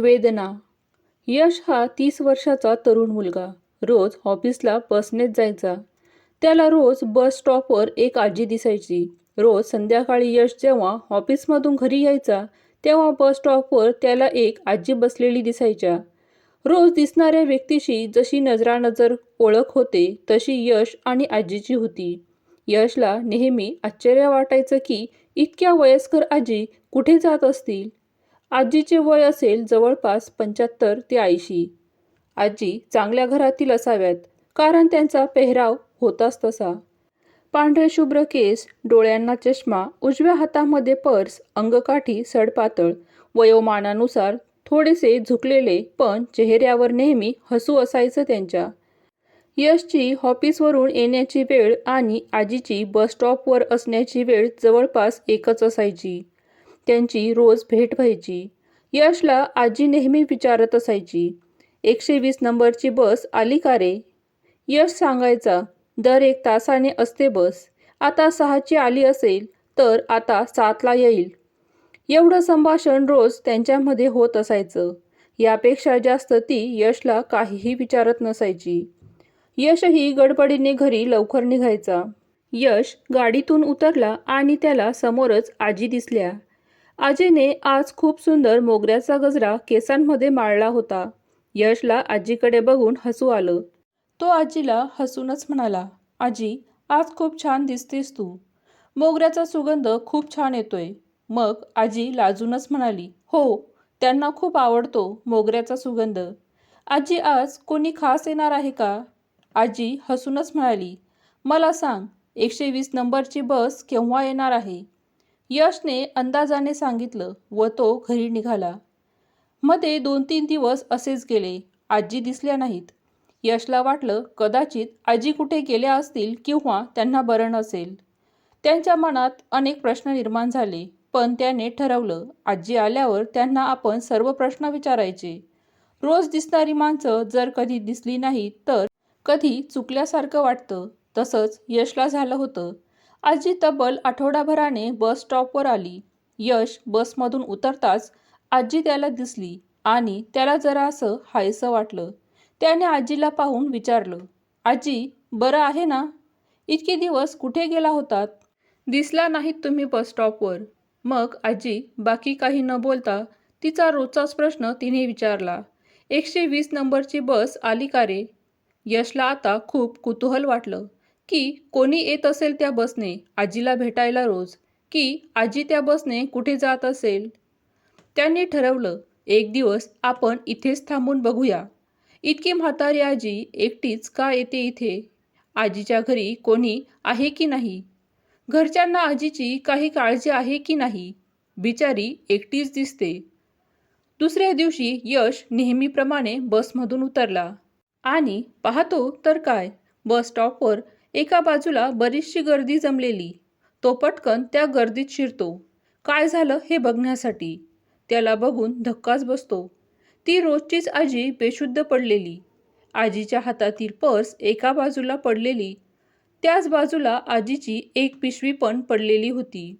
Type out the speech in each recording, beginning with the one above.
वेदना. यश हा तीस वर्षाचा तरुण मुलगा. रोज ऑफिसला बसनेच जायचा. त्याला रोज बस स्टॉपवर एक आजी दिसायची. रोज संध्याकाळी यश जेव्हा ऑफिसमधून घरी यायचा तेव्हा बस स्टॉपवर त्याला एक आजी बसलेली दिसायच्या. रोज दिसणाऱ्या व्यक्तीशी जशी नजरानजर ओळख होते तशी यश आणि आजीची होती. यशला नेहमी आश्चर्य वाटायचं की इतक्या वयस्कर आजी कुठे जात असतील? आजीचे वय असेल जवळपास पंच्याहत्तर ते ऐंशी. आजी चांगल्या घरातील असाव्यात कारण त्यांचा पेहराव होताच तसा. पांढरे शुभ्र केस डोळ्यांना चष्मा उजव्या हातामध्ये पर्स अंगकाठी सडपातळ वयोमानानुसार थोडेसे झुकलेले पण चेहऱ्यावर नेहमी हसू असायचं त्यांच्या. यशची ऑफिसवरून येण्याची वेळ आणि आजीची बस स्टॉपवर असण्याची वेळ जवळपास एकच असायची. त्यांची रोज भेट व्हायची. यशला आजी नेहमी विचारत असायची एकशे वीस नंबरची बस आली का रे? यश सांगायचा दर एक तासाने असते बस. आता सहाची आली असेल तर आता सातला येईल. एवढं संभाषण रोज त्यांच्यामध्ये होत असायचं. यापेक्षा जास्त ती यशला काहीही विचारत नसायची. यशही गडबडीने घरी लवकर निघायचा. यश गाडीतून उतरला आणि त्याला समोरच आजी दिसल्या. आजीने आज खूप सुंदर मोगऱ्याचा गजरा केसांमध्ये माळला होता. यशला आजीकडे बघून हसू आलं. तो आजीला हसूनच म्हणाला आजी आज खूप छान दिसतेस तू. मोगऱ्याचा सुगंध खूप छान येतोय. मग आजी लाजूनच म्हणाली हो त्यांना खूप आवडतो मोगऱ्याचा सुगंध. आजी आज कोणी खास येणार आहे का? आजी हसूनच म्हणाली मला सांग एकशे वीस नंबरची बस केव्हा येणार आहे? यशने अंदाजाने सांगितलं व तो घरी निघाला. मध्ये दोन तीन दिवस असेच गेले. आजी दिसल्या नाहीत. यशला वाटलं कदाचित आजी कुठे गेल्या असतील किंवा त्यांना बरं नसेल. त्यांच्या मनात अनेक प्रश्न निर्माण झाले पण त्याने ठरवलं आजी आल्यावर त्यांना आपण सर्व प्रश्न विचारायचे. रोज दिसणारी माणसं जर कधी दिसली नाही तर कधी चुकल्यासारखं वाटतं. तसंच यशला झालं होतं. आजी तब्बल आठवडाभराने बस स्टॉपवर आली. यश बसमधून उतरताच आजी त्याला दिसली आणि त्याला जरा असं हायसं वाटलं. त्याने आजीला पाहून विचारलं आजी बरं आहे ना? इतके दिवस कुठे गेला होतात? दिसला नाहीत तुम्ही बस स्टॉपवर. मग आजी बाकी काही न बोलता तिचा रोजचाच प्रश्न तिने विचारला एकशे वीस नंबरची बस आली का रे? यशला आता खूप कुतूहल वाटलं. की कोणी येत असेल त्या बसने आजीला भेटायला रोज की आजी त्या बसने कुठे जात असेल? त्यांनी ठरवलं एक दिवस आपण इथेच थांबून बघूया. इतकी म्हातारी आजी एकटीच का येते इथे? आजीच्या घरी कोणी आहे की नाही? घरच्यांना आजीची काही काळजी आहे की नाही? बिचारी एकटीच दिसते. दुसऱ्या दिवशी यश नेहमीप्रमाणे बसमधून उतरला. आणि पाहतो तर काय बस स्टॉपवर एका बाजूला बरीचशी गर्दी जमलेली. तो पटकन त्या गर्दीत शिरतो. काय झालं हे बघण्यासाठी? त्याला बघून धक्काच बसतो. ती रोजचीच आजी बेशुद्ध पडलेली. आजीच्या हातातील पर्स एका बाजूला पडलेली. त्याच बाजूला आजीची एक पिशवी पण पडलेली होती.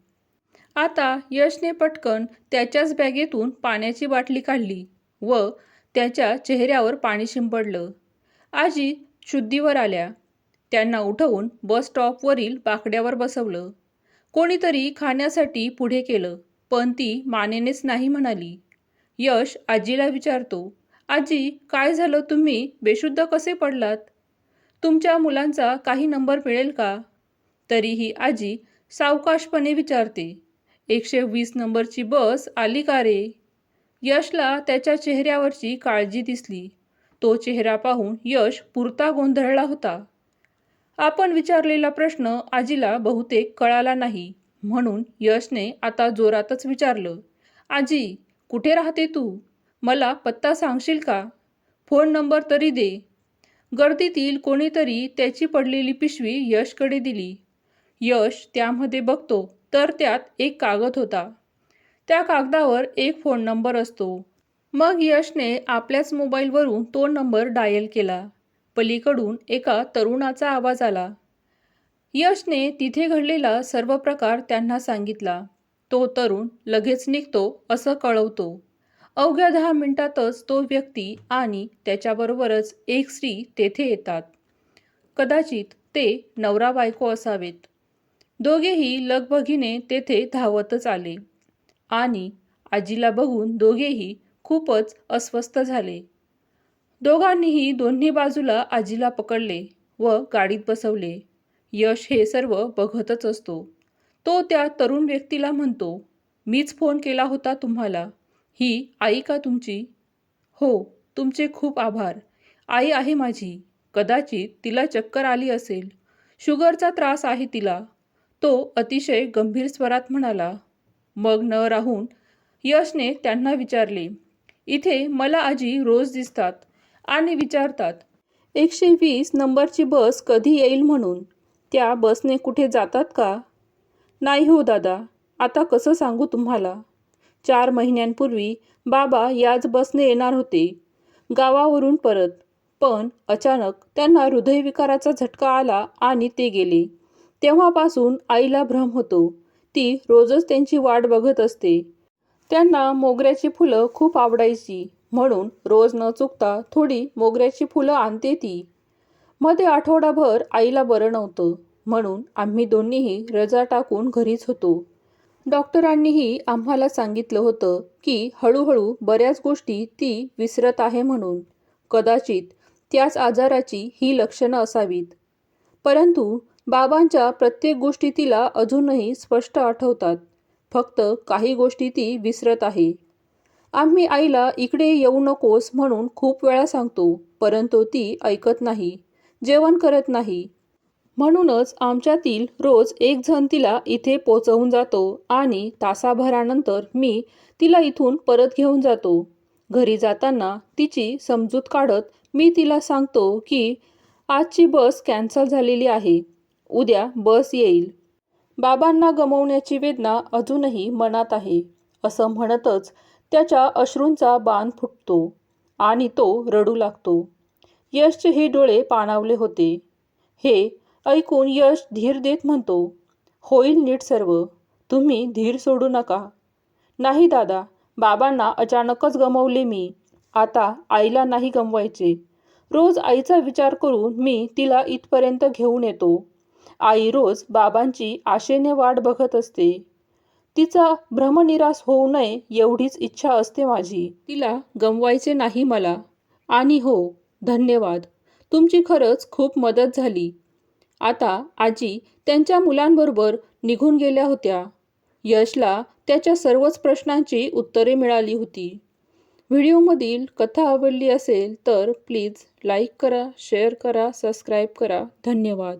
आता यशने पटकन त्याच्याच बॅगेतून पाण्याची बाटली काढली व त्याच्या चेहऱ्यावर पाणी शिंपडलं. आजी शुद्धीवर आल्या. त्यांना उठवून बस स्टॉपवरील बाकड्यावर बसवलं. कोणीतरी खाण्यासाठी पुढे केलं पण ती मानेनेच नाही म्हणाली. यश आजीला विचारतो आजी काय झालं? तुम्ही बेशुद्ध कसे पडलात? तुमच्या मुलांचा काही नंबर मिळेल का? तरीही आजी सावकाशपणे विचारते एकशे वीस नंबरची बस आली का रे? यशला त्याच्या चेहऱ्यावरची काळजी दिसली. तो चेहरा पाहून यश पुरता गोंधळला होता. आपण विचारलेला प्रश्न आजीला बहुतेक कळाला नाही. म्हणून यशने आता जोरातच विचारलं आजी कुठे राहते तू? मला पत्ता सांगशील का? फोन नंबर तरी दे. गर्दीतील कोणीतरी त्याची पडलेली पिशवी यशकडे दिली. यश त्यामध्ये बघतो तर त्यात एक कागद होता. त्या कागदावर एक फोन नंबर असतो. मग यशने आपल्याच मोबाईलवरून तो नंबर डायल केला. पलीकडून एका तरुणाचा आवाज आला. यशने तिथे घडलेला सर्व प्रकार त्यांना सांगितला. तो तरुण लगेच निघतो असं कळवतो. अवघ्या दहा मिनिटातच तो व्यक्ती आणि त्याच्याबरोबरच एक स्त्री तेथे येतात. कदाचित ते नवरा बायको असावेत. दोघेही लगबगीने तेथे धावतच आले आणि आजीला बघून दोघेही खूपच अस्वस्थ झाले. दोघांनीही दोन्ही बाजूला आजीला पकडले व गाडीत बसवले. यश हे सर्व बघतच असतो. तो त्या तरुण व्यक्तीला म्हणतो मीच फोन केला होता तुम्हाला. ही आई का तुमची? हो तुमचे खूप आभार. आई आहे माझी. कदाचित तिला चक्कर आली असेल. शुगरचा त्रास आहे तिला. तो अतिशय गंभीर स्वरात म्हणाला. मग न राहून यशने त्यांना विचारले इथे मला आजी रोज दिसतात. आणि विचारतात एकशे वीस नंबरची बस कधी येईल म्हणून? त्या बसने कुठे जातात का? नाही हो दादा आता कसं सांगू तुम्हाला? चार महिन्यांपूर्वी बाबा याच बसने येणार होते गावावरून परत. पण अचानक त्यांना हृदयविकाराचा झटका आला आणि ते गेले. तेव्हापासून आईला भ्रम होतो. ती रोजच त्यांची वाट बघत असते. त्यांना मोगऱ्याची फुलं खूप आवडायची. म्हणून रोज न चुकता थोडी मोगऱ्याची फुलं आणते ती. मध्ये आठवडाभर आईला बरं नव्हतं. म्हणून आम्ही दोन्हीही रजा टाकून घरीच होतो. डॉक्टरांनीही आम्हाला सांगितलं होतं की हळूहळू बऱ्याच गोष्टी ती विसरत आहे म्हणून. कदाचित त्याच आजाराची ही लक्षणं असावीत. परंतु बाबांच्या प्रत्येक गोष्टी तिला अजूनही स्पष्ट आठवतात. फक्त काही गोष्टी ती विसरत आहे. आम्ही आईला इकडे येऊ नकोस म्हणून खूप वेळा सांगतो परंतु ती ऐकत नाही जेवण करत नाही. म्हणूनच आमच्यातील रोज एक जण तिला इथे पोचवून जातो आणि तासाभरानंतर मी तिला इथून परत घेऊन जातो. घरी जाताना तिची समजूत काढत मी तिला सांगतो की आजची बस कॅन्सल झालेली आहे उद्या बस येईल. बाबांना गमवण्याची वेदना अजूनही मनात आहे असं म्हणतच त्याच्या अश्रूंचा बाण फुटतो आणि तो रडू लागतो. यशचे हे डोळे पाणावले होते. हे ऐकून यश धीर देत म्हणतो होईल नीट सर्व. तुम्ही धीर सोडू नका. नाही दादा बाबांना अचानकच गमवले मी. आता आईला नाही गमवायचे. रोज आईचा विचार करून मी तिला इथपर्यंत घेऊन येतो. आई रोज बाबांची आशेने वाट बघत असते. तिचा भ्रमनिरास होऊ नये एवढीच इच्छा असते माझी. तिला गमवायचे नाही मला. आणि हो धन्यवाद. तुमची खरंच खूप मदत झाली. आता आजी त्यांच्या मुलांबरोबर निघून गेल्या होत्या. यशला त्याच्या सर्वच प्रश्नांची उत्तरे मिळाली होती. व्हिडिओमधील कथा आवडली असेल तर प्लीज लाईक करा शेअर करा सबस्क्राईब करा. धन्यवाद.